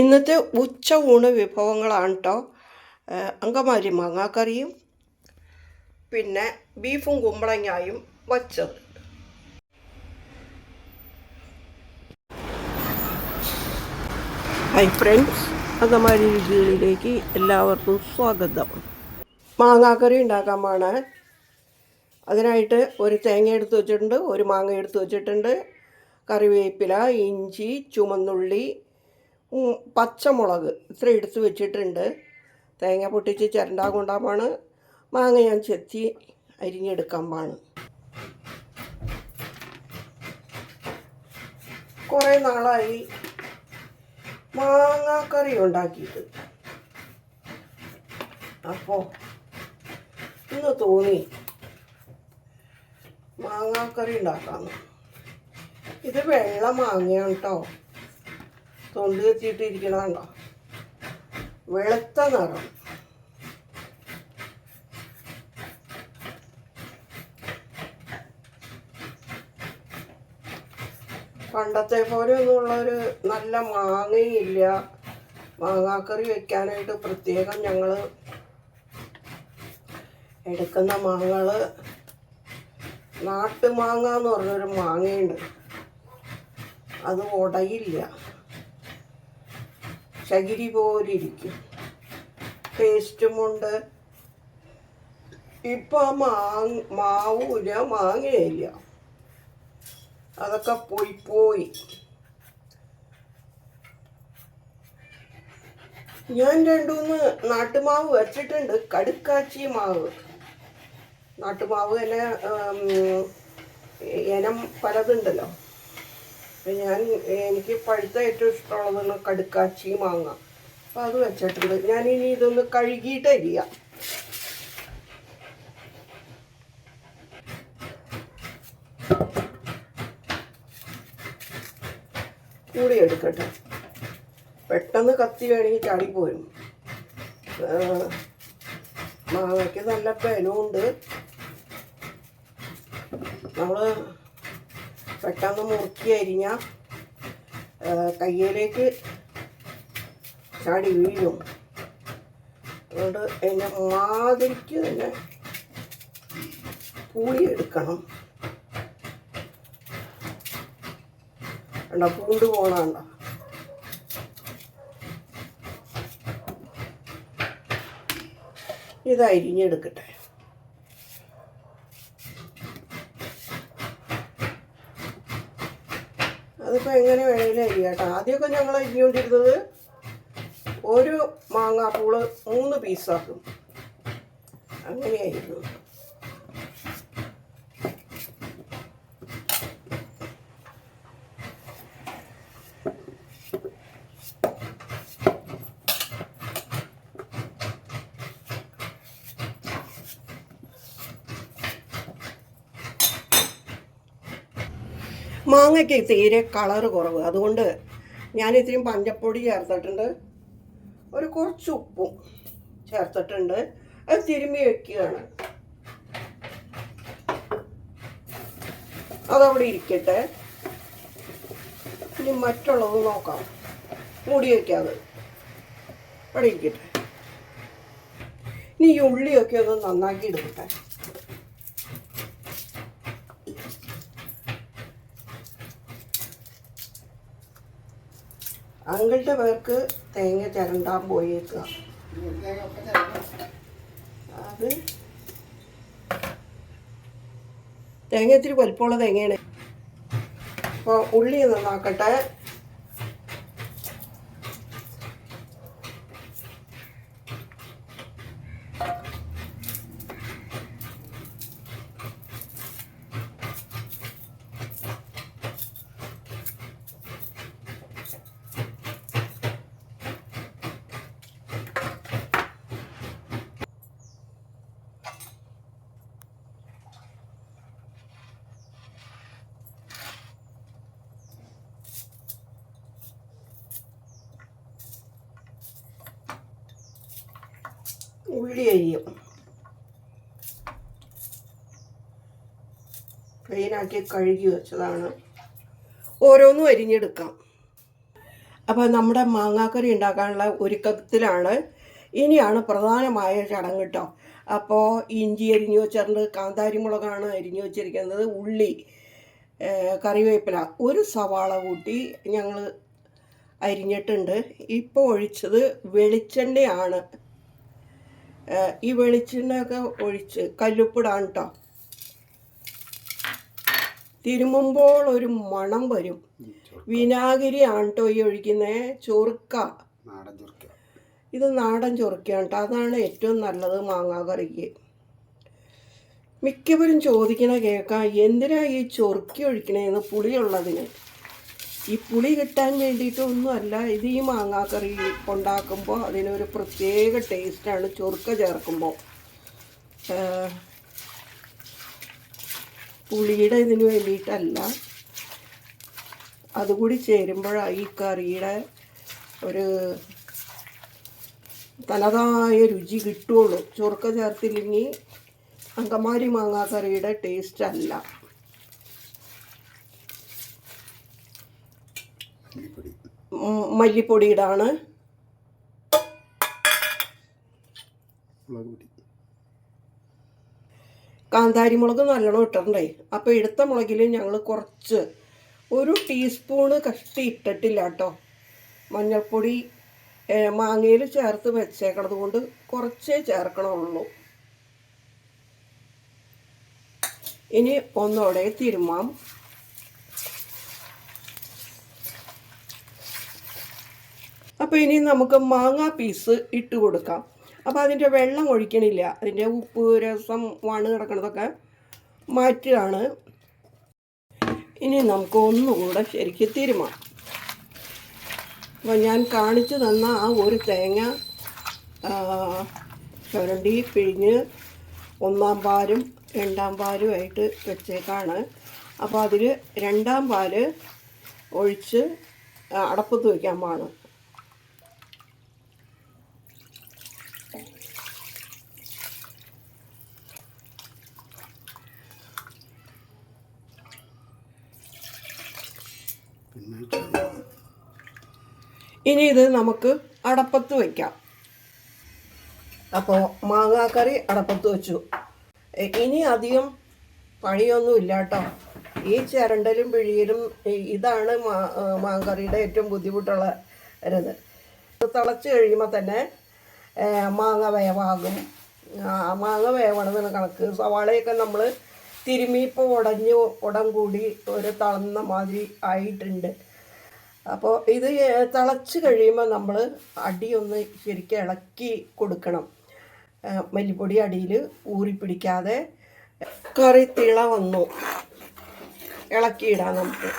ഇന്നത്തെ ഉച്ച ഊണ് വിഭവങ്ങളാണ് കേട്ടോ അങ്കമാരി മാങ്ങാക്കറിയും പിന്നെ ബീഫും കുമ്പളങ്ങായും വച്ചത്. ഹൈ ഫ്രണ്ട്സ് അങ്കമാരി രുചികളിലേക്ക് എല്ലാവർക്കും സ്വാഗതം. മാങ്ങാക്കറി ഉണ്ടാക്കാൻ പോണ് അതിനായിട്ട് ഒരു തേങ്ങ എടുത്ത് വെച്ചിട്ടുണ്ട് ഒരു മാങ്ങ എടുത്ത് വെച്ചിട്ടുണ്ട്. കറിവേപ്പില ഇഞ്ചി ചുമന്നുള്ളി പച്ചമുളക് ഇത്ര എടുത്ത് വെച്ചിട്ടുണ്ട്. തേങ്ങ പൊട്ടിച്ച് ചിരണ്ടാൻ കൊണ്ടാമാണ് മാങ്ങ ഞാൻ ചെത്തി അരിഞ്ഞെടുക്കാൻ പാണ് കുറേ നാളായി മാങ്ങാക്കറി ഉണ്ടാക്കിയിട്ട്. അപ്പോൾ ഇന്ന് തോന്നി മാങ്ങാക്കറി ഉണ്ടാക്കാമെന്ന് ഇത് വെള്ള മാങ്ങയാണ് കേട്ടോ തൊണ്ട് കെത്തിയിട്ടിരിക്കണ കണ്ടോ വെളുത്ത നിറം. പണ്ടത്തെ പോലെ ഒന്നുമുള്ളൊരു നല്ല മാങ്ങയില്ല. മാങ്ങാക്കറി വെക്കാനായിട്ട് പ്രത്യേകം ഞങ്ങൾ എടുക്കുന്ന മാങ്ങകൾ നാട്ടുമാങ്ങ എന്ന് പറഞ്ഞൊരു മാങ്ങയുണ്ട്. അത് ഉടയില്ല. ചകിരി പോലെ ഇരിക്കും. ടേസ്റ്റുമുണ്ട് ഇപ്പം മാങ് മാവൂല മാങ്ങയില്ല. അതൊക്കെ പോയി പോയി. ഞാൻ രണ്ടുമൂന്ന് നാട്ടുമാവ് വെച്ചിട്ടുണ്ട്. കടുക്കാച്ചി മാവ്. നാട്ടുമാവ് തന്നെ ഇനം പലതുണ്ടല്ലോ. ഞാൻ എനിക്ക് പഴുത്ത ഏറ്റവും ഇഷ്ടമുള്ളതാണ് കടുക്കാച്ചി മാങ്ങ. അപ്പം അത് വെച്ചിട്ടുണ്ട്. ഞാനിനി ഇതൊന്ന് കഴുകിയിട്ട് അരിയാം. കൂടി എടുക്കട്ടെ. പെട്ടെന്ന് കത്തി വേണമെങ്കിൽ ചാടിപ്പോരും മാങ്ങയ്ക്ക് നല്ല ബലമുണ്ട്. നമ്മൾ പെട്ടെന്ന് മുറുക്കി അരിഞ്ഞാൽ കയ്യിലേക്ക് ചാടി വീഴും. അതുകൊണ്ട് എന്നെ മാതിരിക്ക് തന്നെ പൂളിയെടുക്കണം കണ്ടോ പൂണ്ട് പോണണ്ട ഇത് അരിഞ്ഞെടുക്കട്ടെ. എങ്ങനെ അരി കേട്ടോ. ആദ്യമൊക്കെ ഞങ്ങൾ അരിഞ്ഞുകൊണ്ടിരുന്നത് ഒരു മാങ്ങാപ്പൂൾ മൂന്ന് പീസാക്കും അങ്ങനെയായിരുന്നു. മാങ്ങയ്ക്ക് തീരെ കളറ് കുറവ്. അതുകൊണ്ട് ഞാൻ ഇത്തിരി പഞ്ചപ്പൊടി ചേർത്തിട്ടുണ്ട്. ഒരു കുറച്ച് ഉപ്പും ചേർത്തിട്ടുണ്ട്. അത് തിരുമ്മി വെക്കുകയാണ്. അതവിടെ ഇരിക്കട്ടെ. ഇനി മറ്റുള്ളത് നോക്കാം. മൂടി വയ്ക്കാതെ അവിടെ ഇരിക്കട്ടെ. ഇനി ഈ ഉള്ളിയൊക്കെ ഒന്ന് നന്നാക്കി എടുക്കട്ടെ. അങ്കിളുടെ പേർക്ക് തേങ്ങ ചിരണ്ടാൻ പോയേക്കുക. അത് തേങ്ങ ഇത്തിരി വലിപ്പമുള്ള തേങ്ങയാണ്. അപ്പോൾ ഉള്ളി നന്നാക്കട്ടെ. ഉള്ളി അരിയും. പ്ലെയിനാക്കി കഴുകി വെച്ചതാണ്. ഓരോന്നും അരിഞ്ഞെടുക്കാം. അപ്പോൾ നമ്മുടെ മാങ്ങാക്കറി ഉണ്ടാക്കാനുള്ള ഒരുക്കത്തിലാണ്. ഇനിയാണ് പ്രധാനമായ ചടങ്ങ് കേട്ടോ. അപ്പോൾ ഇഞ്ചി അരിഞ്ഞു വെച്ചിട്ടുണ്ട് കാന്താരി മുളകാണ് അരിഞ്ഞു വെച്ചിരിക്കുന്നത് ഉള്ളി കറിവേപ്പില ഒരു സവാള കൂട്ടി ഞങ്ങൾ അരിഞ്ഞിട്ടുണ്ട്. ഇപ്പോൾ ഒഴിച്ചത് വെളിച്ചെണ്ണയാണ്. ഈ വെളിച്ചെണ്ണയൊക്കെ ഒഴിച്ച് കല്ലുപ്പിടാണ് കേട്ടോ തിരുമുമ്പോൾ ഒരു മണം വരും. വിനാഗിരി ആണ് കേട്ടോ ഈ ഒഴിക്കുന്നത് ചൊറുക്ക. ഇത് നാടൻ ചൊറുക്കയാണ് കേട്ടോ അതാണ് ഏറ്റവും നല്ലത് മാങ്ങാ കറിക്ക്. മിക്കവരും ചോദിക്കണ കേൾക്കാം എന്തിനാ ഈ ചൊറുക്കി ഒഴിക്കണേന്ന് പുളിയുള്ളതിന്? ഈ പുളി കിട്ടാൻ വേണ്ടിയിട്ടൊന്നുമല്ല ഇത് ഈ മാങ്ങാക്കറി ഉണ്ടാക്കുമ്പോൾ അതിനൊരു പ്രത്യേക ടേസ്റ്റാണ് ചൊറുക്ക ചേർക്കുമ്പോൾ. പുളിയുടെ ഇതിന് വേണ്ടിയിട്ടല്ല അതുകൂടി ചേരുമ്പോഴാണ് ഈ കറിയുടെ ഒരു തനതായ രുചി കിട്ടുള്ളൂ ചൊറുക്ക ചേർത്തില്ലെങ്കിൽ അങ്കമാരി മാങ്ങാക്കറിയുടെ ടേസ്റ്റ് അല്ല. ഉം, മല്ലിപ്പൊടിയിടാണ്. മുളക് പൊടി കാന്താരി മുളക് നല്ലോണം ഇട്ടിട്ടുണ്ടേ. അപ്പോൾ എടുത്ത മുളകിൽ ഞങ്ങൾ കുറച്ച് ഒരു ടീസ്പൂണ് കഷ്ടി ഇട്ടിട്ടില്ല കേട്ടോ. മഞ്ഞൾപ്പൊടി മാങ്ങയിൽ ചേർത്ത് വെച്ചേക്കണത് കൊണ്ട് കുറച്ചേ ചേർക്കണമുള്ളൂ ഇനി ഒന്നോടെ തിരുമാം അപ്പോൾ ഇനി നമുക്ക് മാങ്ങാ പീസ് ഇട്ട് കൊടുക്കാം. അപ്പോൾ അതിന്റെ വെള്ളം ഒഴിക്കണില്ല. അതിന്റെ ഉപ്പ് രസം വണ് കിടക്കണതൊക്കെ മാറ്റുകയാണ് ഇനി നമുക്ക് ഒന്നുകൂടെ ശരിക്ക് തീരുമാനം. അപ്പോൾ ഞാൻ കാണിച്ചു തന്ന ആ ഒരു തേങ്ങ ചുരണ്ടി പിഴിഞ്ഞ് ഒന്നാം പാലും രണ്ടാം പാലുമായിട്ട് വെച്ചേക്കാണ്. അപ്പോൾ അതിൽ രണ്ടാം പാൽ ഒഴിച്ച് അടപ്പത്ത് വയ്ക്കാൻ പാണ് ഇനി ഇത് നമുക്ക് അടപ്പത്ത് വയ്ക്കാം അപ്പോൾ മാങ്ങാക്കറി അടപ്പത്ത് വെച്ചു. ഇനി അധികം പണിയൊന്നും ഇല്ല കേട്ടോ ഈ ചിരണ്ടലും പിഴിയലും ഇതാണ് മാങ്ങാക്കറിയുടെ ഏറ്റവും ബുദ്ധിമുട്ടുള്ള ഇത് തിളച്ച് കഴിയുമ്പോൾ തന്നെ മാങ്ങ വേവാകും. മാങ്ങ വേവണമെന്നാണ് കണക്ക് സവാളയൊക്കെ നമ്മൾ തിരുമ്മിപ്പോൾ ഉടഞ്ഞ് ഉടം കൂടി ഒരു തളന്ന മാതിരി ആയിട്ടുണ്ട്. അപ്പോൾ ഇത് തിളച്ച് കഴിയുമ്പോൾ നമ്മൾ അടിയൊന്ന് ശരിക്കും ഇളക്കി കൊടുക്കണം. മല്ലിപ്പൊടി അടിയിൽ ഊറി പിടിക്കാതെ കറി തിള വന്നു. ഇളക്കിയിടാം നമുക്ക്.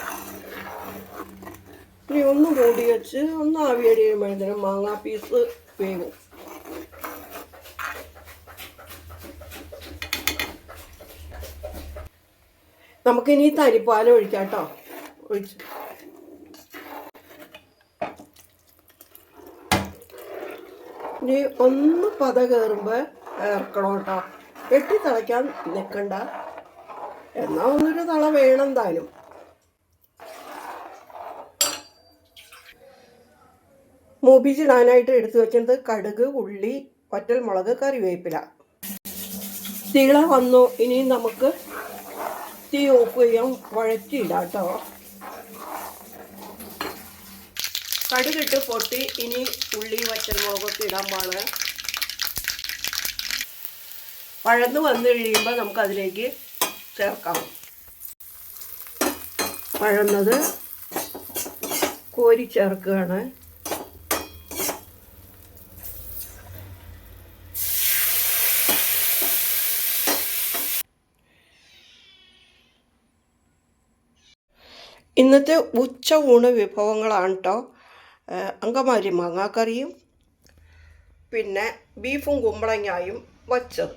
ഇനി ഒന്ന് മൂടി വെച്ച് ഒന്ന് ആവിയടി കഴിയുമ്പോഴത്തേനും മാങ്ങാ പീസ് വേവും. നമുക്കിനി തരിപ്പാൽ ഒഴിക്കാം കേട്ടോ ഒഴിച്ച്. ഇനി ഒന്ന് പത കയറുമ്പോൾ ഇറക്കണം കേട്ടോ. വെട്ടി തിളയ്ക്കാൻ നിൽക്കണ്ട എന്നാൽ ഒന്നൊരു തള വേണം എന്തായാലും. മൂപ്പിച്ചിടാനായിട്ട് എടുത്തു വെച്ചത് കടുക് ഉള്ളി വറ്റൽ മുളക് കറിവേപ്പില. തിള വന്നു. ഇനി നമുക്ക് തീ ഓഫ് ചെയ്യാൻ വഴറ്റിയിടാം കേട്ടോ കടുകിട്ട് പൊട്ടി ഇനി ഉള്ളി വറ്റൽമുളകൊക്കെ ഇടാൻ പാണ് വഴന്ന് വന്നു കഴിയുമ്പോൾ നമുക്ക് അതിലേക്ക് ചേർക്കാം. വഴന്നത് കോരി ചേർക്കുകയാണ്. ഇന്നത്തെ ഉച്ച ഊണ് വിഭവങ്ങളാണ് കേട്ടോ അങ്കമാരി മാങ്ങാക്കറിയും പിന്നെ ബീഫും കുമ്പളങ്ങായും വച്ചത്.